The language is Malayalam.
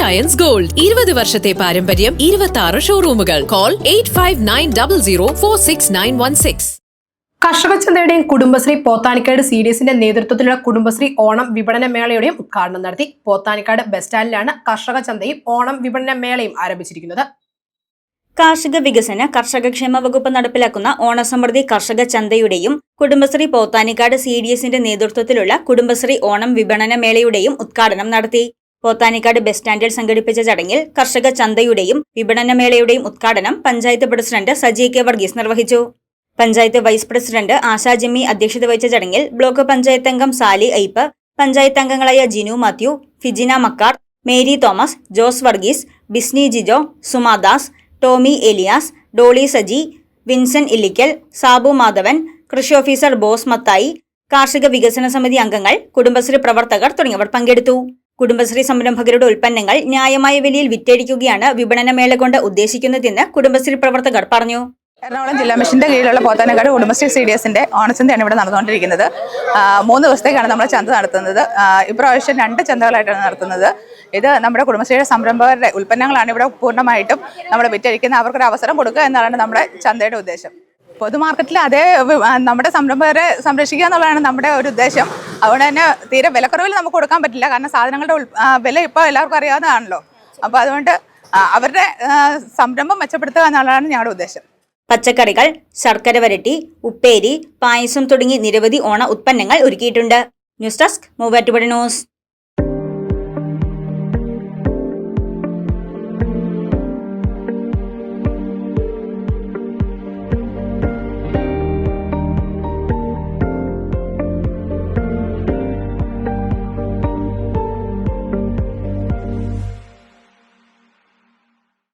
അയൻസ് ഗോൾഡ് ഇരുപത് വർഷത്തെ പാരമ്പര്യം ഇരുപത്തി ആറ് ഷോറൂമുകൾ call eight five nine double zero four six nine one six കർഷക ചന്തയുടെയും കുടുംബശ്രീ പോത്താനിക്കാട് സി ഡി എസിന്റെ നേതൃത്വത്തിലുള്ള കുടുംബശ്രീ ഓണം വിപണന മേളയുടെയും ഉദ്ഘാടനം നടത്തി. പോത്താനിക്കാട് ബസ് സ്റ്റാൻഡിലാണ് കർഷക ചന്തയും ഓണം വിപണന മേളയും ആരംഭിച്ചിരിക്കുന്നത്. കാർഷിക വികസന കർഷകക്ഷേമ വകുപ്പ് നടപ്പിലാക്കുന്ന ഓണസമൃദ്ധി കർഷക ചന്തയുടെയും കുടുംബശ്രീ പോത്താനിക്കാട് സി ഡി എസിന്റെ നേതൃത്വത്തിലുള്ള കുടുംബശ്രീ ഓണം വിപണന മേളയുടെയും ഉദ്ഘാടനം നടത്തി. പോത്താനിക്കാട് ബസ് സ്റ്റാൻഡിൽ സംഘടിപ്പിച്ച ചടങ്ങിൽ കർഷക ചന്തയുടെയും വിപണനമേളയുടെയും ഉദ്ഘാടനം പഞ്ചായത്ത് പ്രസിഡന്റ് സജി കെ വർഗീസ് നിർവഹിച്ചു. പഞ്ചായത്ത് വൈസ് പ്രസിഡന്റ് ആശാ ജമ്മി അധ്യക്ഷത വഹിച്ച ചടങ്ങിൽ ബ്ലോക്ക് പഞ്ചായത്ത് അംഗം സാലി ഐപ്പ് പഞ്ചായത്ത് അംഗങ്ങളായ ജിനു മാത്യു ഫിജിന മക്കാർ മേരി തോമസ് ജോസ് വർഗീസ് ബിസ്നി ജിജോ സുമാദാസ് ടോമി എലിയാസ് ഡോളി സജി വിൻസൻ ഇല്ലിക്കൽ സാബു മാധവൻ കൃഷി ഓഫീസർ ബോസ് മത്തായി കാർഷിക വികസന സമിതി അംഗങ്ങൾ കുടുംബശ്രീ പ്രവർത്തകർ തുടങ്ങിയവർ പങ്കെടുത്തു. കുടുംബശ്രീ സംരംഭകരുടെ ഉൽപ്പന്നങ്ങൾ ന്യായമായ വിലയിൽ വിറ്റഴിക്കുകയാണ് വിപണനമേള കൊണ്ട് ഉദ്ദേശിക്കുന്നതെന്ന് കുടുംബശ്രീ പ്രവർത്തകർ പറഞ്ഞു. എറണാകുളം ജില്ലാ മിഷന്റെ കീഴിലുള്ള പോത്താനക്കാട് കുടുംബശ്രീ സി ഡി എസിന്റെ ഓണച്ചന്തയാണ് ഇവിടെ നടന്നുകൊണ്ടിരിക്കുന്നത്. മൂന്ന് ദിവസത്തേക്കാണ് നമ്മൾ ചന്ത നടത്തുന്നത്. ഇപ്രാവശ്യം രണ്ട് ചന്തകളായിട്ടാണ് നടത്തുന്നത്. ഇത് നമ്മുടെ കുടുംബശ്രീയുടെ സംരംഭകരുടെ ഉൽപ്പന്നങ്ങളാണ് ഇവിടെ പൂർണമായിട്ടും നമ്മൾ വിറ്റഴിക്കുന്ന അവർക്കൊരു അവസരം കൊടുക്കുക എന്നതാണ് നമ്മുടെ ചന്തയുടെ ഉദ്ദേശം. പൊതുമാർക്കറ്റിൽ അതേ നമ്മുടെ സംരംഭകരെ സംരക്ഷിക്കുക എന്നുള്ളതാണ് നമ്മുടെ ഒരു ഉദ്ദേശം. അതുകൊണ്ട് തന്നെ തീരെ വിലക്കുറവിൽ നമുക്ക് കൊടുക്കാൻ പറ്റില്ല. കാരണം സാധനങ്ങളുടെ വില ഇപ്പോൾ എല്ലാവർക്കും അറിയാവുന്നതാണല്ലോ. അപ്പോൾ അതുകൊണ്ട് അവരുടെ സംരംഭം മെച്ചപ്പെടുത്തുക എന്നുള്ളതാണ് ഞങ്ങളുടെ ഉദ്ദേശം. പച്ചക്കറികൾ ശർക്കര വരട്ടി ഉപ്പേരി പായസം തുടങ്ങി നിരവധി ഓണ ഉത്പന്നങ്ങൾ ഒരുക്കിയിട്ടുണ്ട്. News desk Muvattupuzha news.